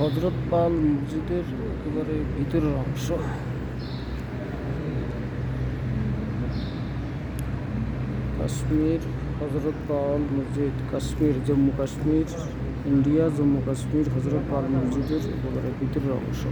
হজরত পাল মসজিদের একেবারে ভিতরের অংশ। কাশ্মীর, হজরত পাল মসজিদ, কাশ্মীর, জম্মু কাশ্মীর, ইন্ডিয়া, জম্মু কাশ্মীর, হজরত পাল মসজিদের একেবারে ভিতরের অংশ।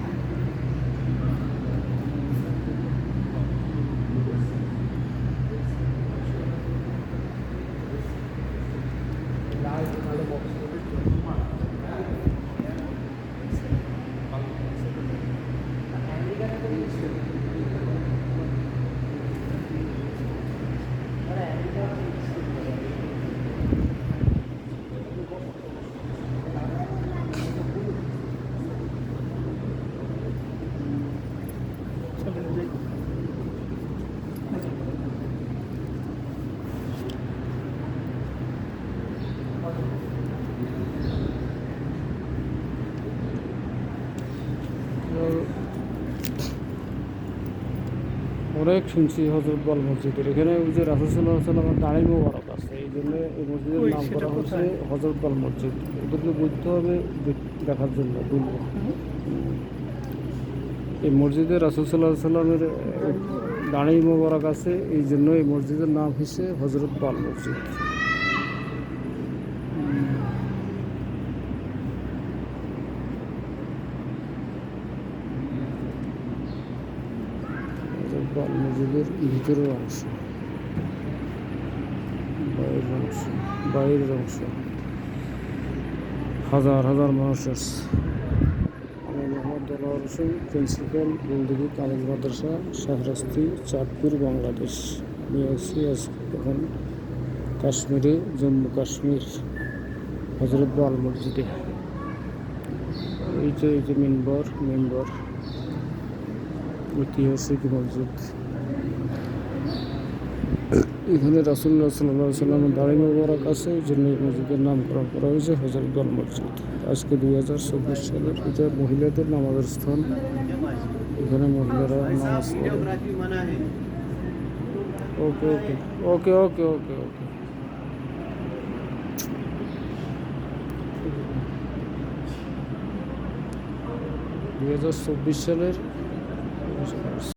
অনেক শুনছি হজরত বল মসজিদের। এখানে ওই যে রাসুসাল্লাহ সাল্লামের দাঁড়ি মোবারক আছে। এই জন্য এই মসজিদের নাম করা হচ্ছে? হজরত বল মসজিদ। ওদেরকে বুঝতে হবে দেখার জন্য বুঝব এই মসজিদে রাসুসাল্লাহ সাল্লামের দাঁড়ি মোবারক আছে। এই জন্য এই মসজিদের নাম হচ্ছে হজরত পাল মসজিদ। হজরত পাল মসজিদের ভিতরের অংশ বাইরের অংশ বাইরের অংশ হাজার হাজার মানুষ আসছে আমি মোহাম্মদ দলার হোসেন প্রিন্সিপাল গুলদিঘি কামিল মাদ্রাসা শাহরাস্তি চাঁদপুর বাংলাদেশ নিয়ে আসছি আজকে এখন কাশ্মীরে জম্মু কাশ্মীর হজরত বাল মসজিদে এই যে এই যে মেম্বর মেম্বর ঐতিহাসিক মসজিদ এখানে রাসুল্লাহ সাল্লাহ সাল্লামের দাড়ি মোবারক আছে এই জন্য এই মসজিদের নামকরণ করা হয়েছে হজরতগঞ্জ মসজিদ। আজকে দুই হাজার চব্বিশ সালের এটা মহিলাদের নামাজের স্থান। এখানে মহিলারা নামাজ ওকে ওকে ওকে ওকে ওকে ওকে। দুই হাজার চব্বিশ সালের Görüşürüz.